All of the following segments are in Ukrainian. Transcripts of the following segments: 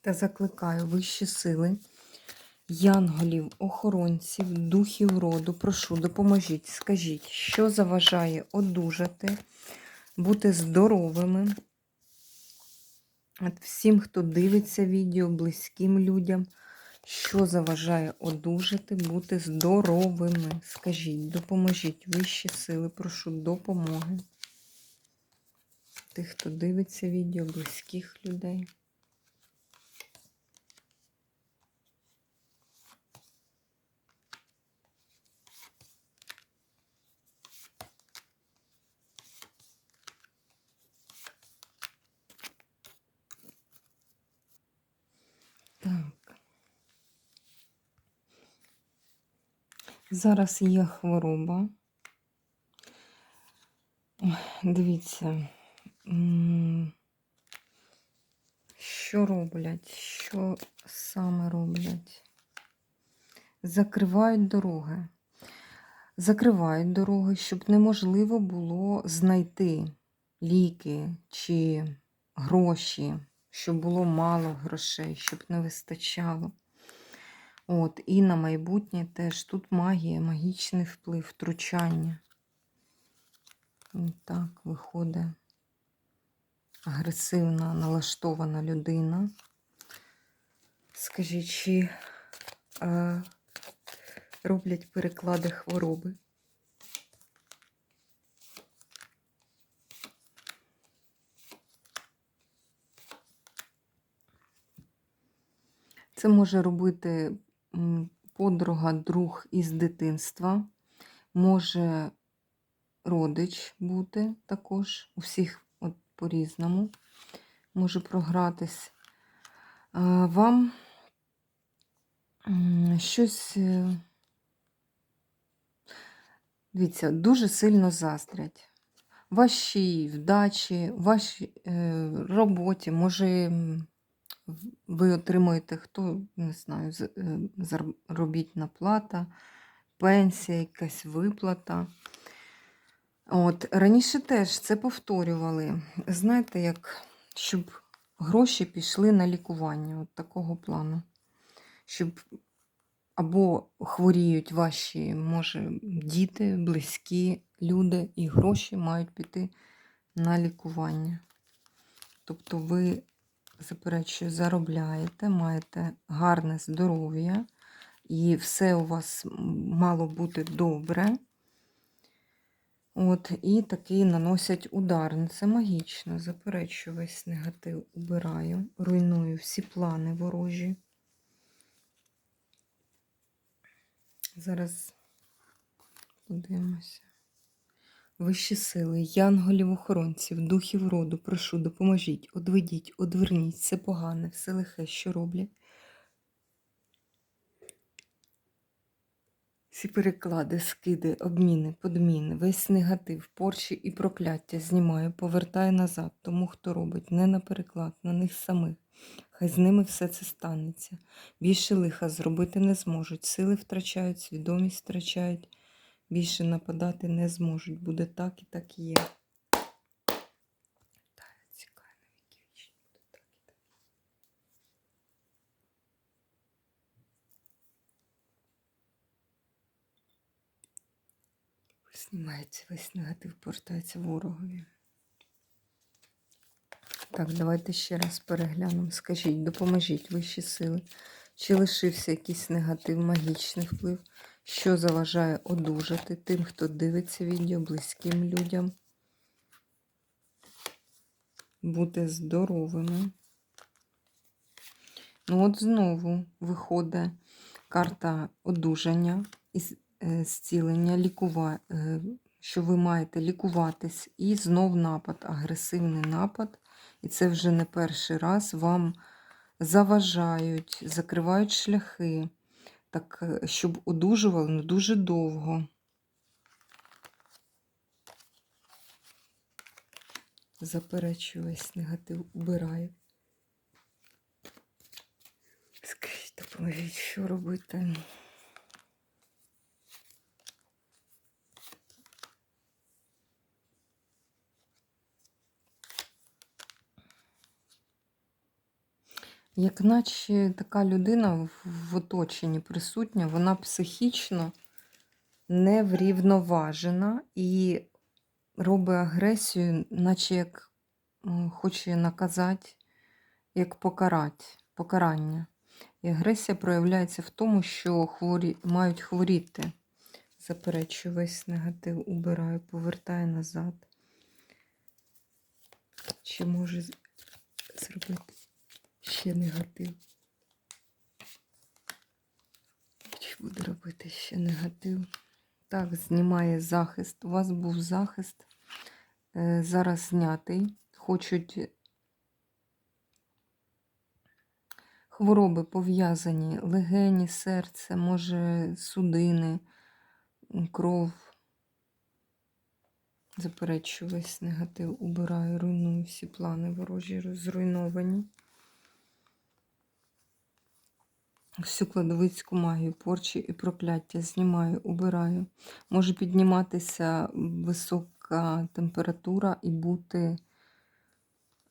Та закликаю вищі сили, янголів, охоронців, духів роду. Прошу, допоможіть, скажіть, що заважає одужати, бути здоровими. От всім, хто дивиться відео, близьким людям, що заважає одужати, бути здоровими. Скажіть, допоможіть вищі сили, прошу допомоги. Тих, хто дивиться відео, близьких людей. Зараз є хвороба. Дивіться, що роблять, що саме роблять? Закривають дороги. Закривають дороги, щоб неможливо було знайти ліки чи гроші, щоб було мало грошей, щоб не вистачало. От, І на майбутнє теж тут магія, магічний вплив, втручання. І так виходить агресивна, налаштована людина. Скажіть, чи е, роблять переклади хвороби? Це може робити подруга, друг із дитинства, може родич бути також, у всіх по-різному може програтись. Вам щось, е, дивіться, дуже сильно заздрять. Вашій вдачі, вашій е, роботі, може, ви отримуєте, хто, не знаю, е, заробітна плата, пенсія, якась виплата. От, раніше теж це повторювали. Знаєте, як щоб гроші пішли на лікування, от такого плану. Щоб або хворіють ваші, може, діти, близькі люди, і гроші мають піти на лікування. Тобто ви, заперечую, заробляєте, маєте гарне здоров'я, і все у вас мало бути добре. От, і такий наносять удар. Ну, Це магічно. Заперечую весь негатив, убираю, руйную всі плани ворожі. Зараз подивимося. Вищі сили, янголів-охоронців, духів роду, прошу, допоможіть, одведіть, одверніть все погане, все лихе, що роблять. Всі переклади, скиди, обміни, подміни, весь негатив, порчі і прокляття знімаю, повертаю назад тому, хто робить, не на переклад, на них самих. Хай з ними все це станеться. Більше лиха зробити не зможуть. Сили втрачають, свідомість втрачають, більше нападати не зможуть. Буде так і так є. Знімається весь негатив, повертається ворогові. Так, давайте ще раз переглянемо. Скажіть, допоможіть вищі сили. Чи лишився якийсь негатив, магічний вплив, що заважає одужати тим, хто дивиться відео, близьким людям, бути здоровими. Ну, от знову виходить карта одужання, із- е, зцілення, лікува... е, що ви маєте лікуватись, і знов напад, агресивний напад, І це вже не перший раз. Вам заважають, закривають шляхи, так, е, щоб одужували ну, дуже довго. Заперечую весь негатив, убираю. Скажіть, допоможіть, що робити? Як наче така людина в- оточенні присутня, вона психічно неврівноважена і робить агресію, наче як хоче наказати, як покарати, покарання. І агресія проявляється в тому, що хворі, мають хворіти. Заперечую весь негатив, убираю, повертаю назад. Чи може зробити ще негатив? Чи буде робити ще негатив? Так, знімає захист. У вас був захист. е, Зараз знятий. Хочуть хвороби пов'язані, легені, серце, може, судини, кров. Заперечую весь негатив, убираю, руйную всі плани ворожі зруйновані. Всю кладовицьку магію, порчі і прокляття знімаю, убираю. Може підніматися висока температура і бути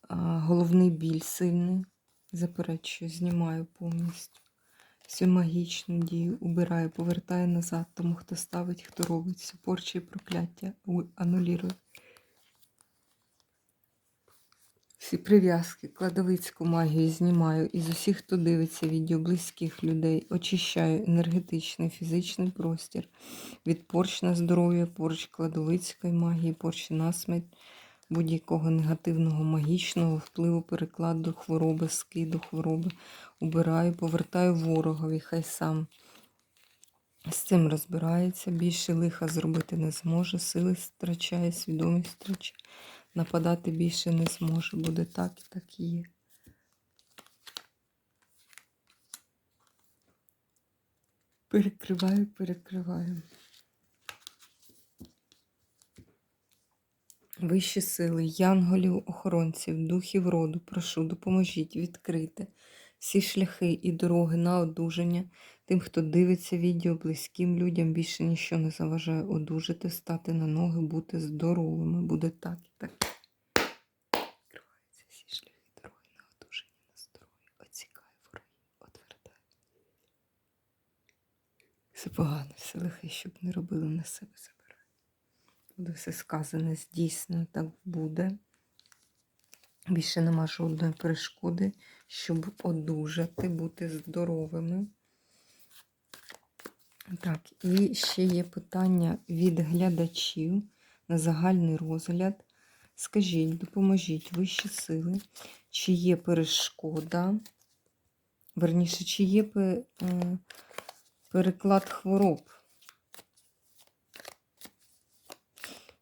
головний біль сильний. Заперечую, знімаю повністю. Всю магічну дію убираю, повертаю назад, тому хто ставить, хто робить, всю порчі і прокляття анулірую. Всі прив'язки, кладовицьку магію знімаю із усіх, хто дивиться відео близьких людей, очищаю енергетичний фізичний простір від порч на здоров'я, порч кладовицької магії, порч на смерть, будь-якого негативного магічного впливу, перекладу хвороби, скиду хвороби. Убираю, повертаю ворогові, хай сам з цим розбирається. Більше лиха зробити не зможе, сили втрачає, свідомість втрачає. Нападати більше не зможе. Буде так і так є. Перекриваю, перекриваю. Вищі сили, янголів, охоронців, духів роду, прошу, допоможіть відкрити всі шляхи і дороги на одужання. Тим, хто дивиться відео, близьким людям більше нічого не заважає одужати, стати на ноги, бути здоровими. Буде так і так. Відкриваються всі шляхи дороги на одужання, на здоров'я. Оцікає ворогів, отвертає. Все погано, все лихе, щоб не робили на себе забирай. Буде все сказане, здійснено, так буде. Більше нема жодної перешкоди, щоб одужати, бути здоровими. Так, і ще є питання від глядачів на загальний розгляд. Скажіть, допоможіть вищі сили, чи є перешкода, верніше, чи є е, переклад хвороб,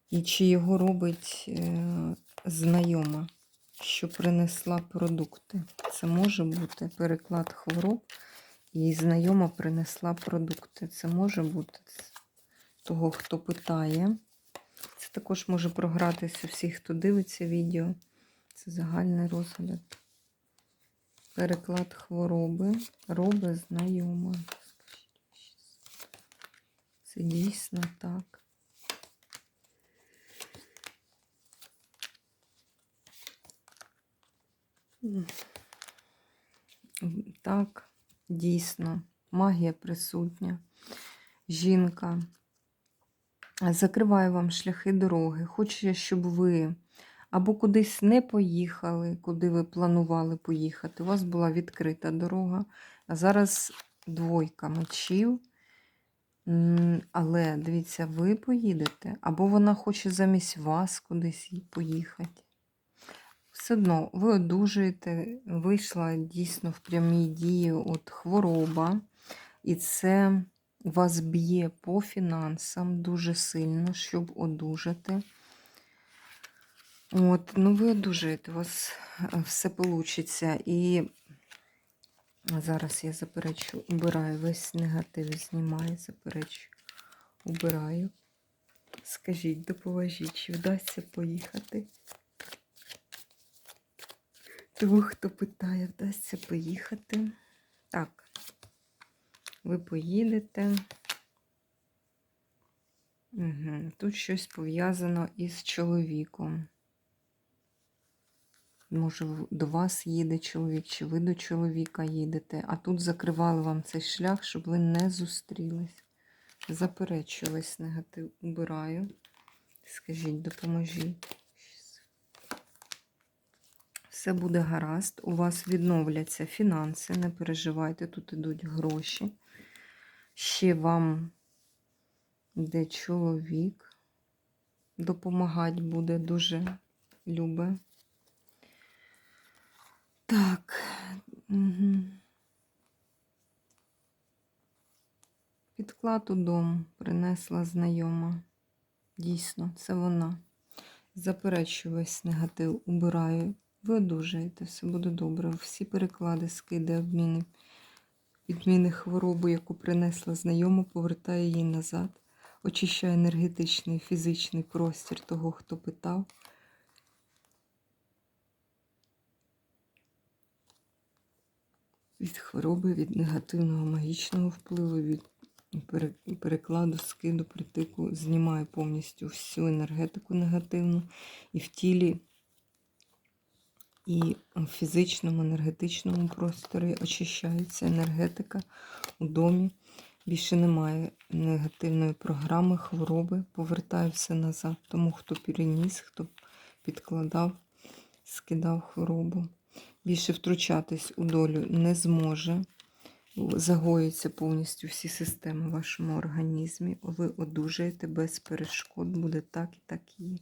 і чи його робить е, знайома, що принесла продукти. Це може бути переклад хвороб, і знайома принесла продукти. Це може бути того, хто питає. Це також може програтися всіх, хто дивиться відео. Це загальний розгляд. Переклад хвороби робить знайома. Це дійсно так. Так, дійсно, магія присутня. Жінка закриває вам шляхи дороги. Хоче, щоб ви або кудись не поїхали, куди ви планували поїхати. У вас була відкрита дорога, а зараз двойка мечів. Але дивіться, ви поїдете, або вона хоче замість вас кудись поїхати. Все одно ви одужуєте, вийшла дійсно в прямій дії от хвороба, і це вас б'є по фінансам дуже сильно, щоб одужати. От, ну ви одужаєте, у вас е, все вийде. І зараз я заперечу, убираю весь негатив, знімаю, заперечу, убираю. Скажіть, допоможіть, чи вдасться поїхати? Тому хто питає, вдасться поїхати. Так, ви поїдете. Угу. Тут щось пов'язано із чоловіком. Може, до вас їде чоловік, чи ви до чоловіка їдете, а тут закривали вам цей шлях, щоб ви не зустрілись. Заперечую весь негатив. Убираю. Скажіть, допоможіть. Все буде гаразд. У вас відновляться фінанси, не переживайте, тут ідуть гроші. Ще вам де чоловік допомагати буде дуже любе. Так. Угу. Підклад у дом принесла знайома. Дійсно, це вона. Заперечую весь негатив, убираю. Ви одужаєте, все буде добре. Всі переклади, скиди, обміни, відміни хвороби, яку принесла знайома, повертає її назад, очищає енергетичний, фізичний простір того, хто питав. Від хвороби, від негативного магічного впливу, від перекладу, скиду, притику, знімаю повністю всю енергетику негативну і в тілі, і в фізичному, енергетичному просторі очищається енергетика у домі. Більше немає негативної програми, хвороби, повертаю все назад. Тому хто переніс, хто підкладав, скидав хворобу. Більше втручатись у долю не зможе. Загоюються повністю всі системи в вашому організмі. Ви одужаєте без перешкод. Буде так і так і є.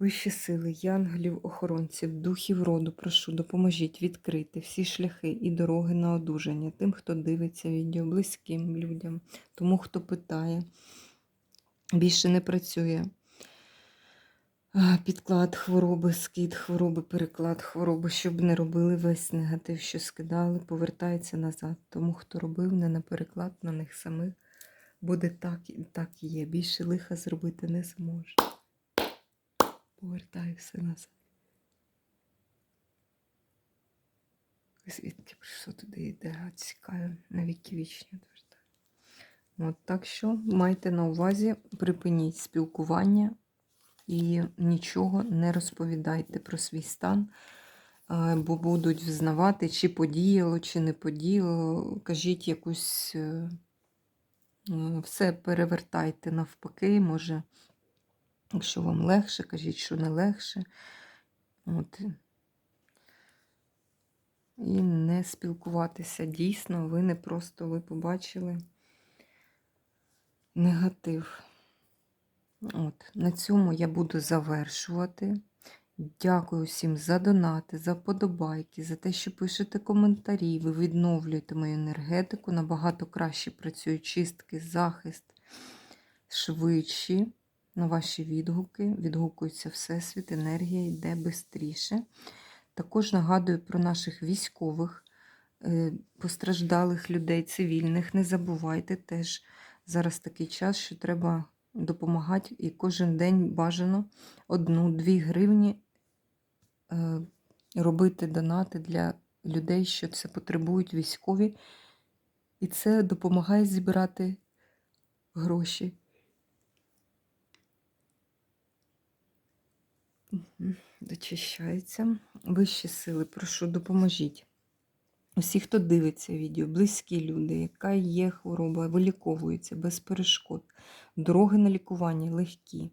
Вищі сили, янголів, охоронців, духів роду, прошу, допоможіть відкрити всі шляхи і дороги на одужання тим, хто дивиться відео, близьким людям, тому, хто питає, більше не працює. Підклад хвороби, скид хвороби, переклад хвороби, щоб не робили весь негатив, що скидали, повертається назад. Тому, хто робив не на переклад на них самих, буде так і так є. Більше лиха зробити не зможе. Повертаю все назад. Звідки прийшло туди йде, цікаве, на віки вічні. От, так що майте на увазі, припиніть спілкування і нічого не розповідайте про свій стан, е, бо будуть взнавати, чи подіяло, чи не подіяло. Кажіть якусь е, е, все перевертайте навпаки, може, якщо вам легше, кажіть, що не легше. От. І не спілкуватися. Дійсно, ви не просто ви побачили негатив. От, На цьому я буду завершувати. Дякую всім за донати, за подобайки, за те, що пишете коментарі. Ви відновлюєте мою енергетику. Набагато краще працюють чистки, захист, швидші на ваші відгуки. Відгукується Всесвіт, енергія йде швидше. Також нагадую про наших військових, е, постраждалих людей, цивільних. Не забувайте теж зараз такий час, що треба допомагати і кожен день бажано одну-дві гривні е, робити донати для людей, що це потребують військові. І це допомагає зібрати гроші. Дочищається. Вищі сили, прошу, допоможіть. Усі, хто дивиться відео, близькі люди, яка є хвороба, виліковуються без перешкод. Дороги на лікування легкі,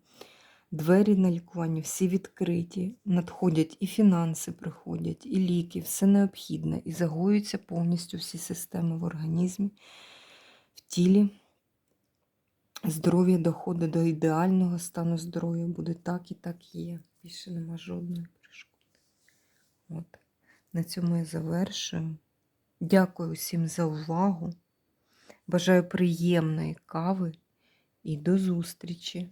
двері на лікування всі відкриті, надходять і фінанси приходять, і ліки, все необхідне, і загоюються повністю всі системи в організмі, в тілі. Здоров'я доходить до ідеального стану здоров'я, буде так і так є. Більше нема жодної перешкоди. От. На цьому я завершую. Дякую всім за увагу. Бажаю приємної кави і до зустрічі!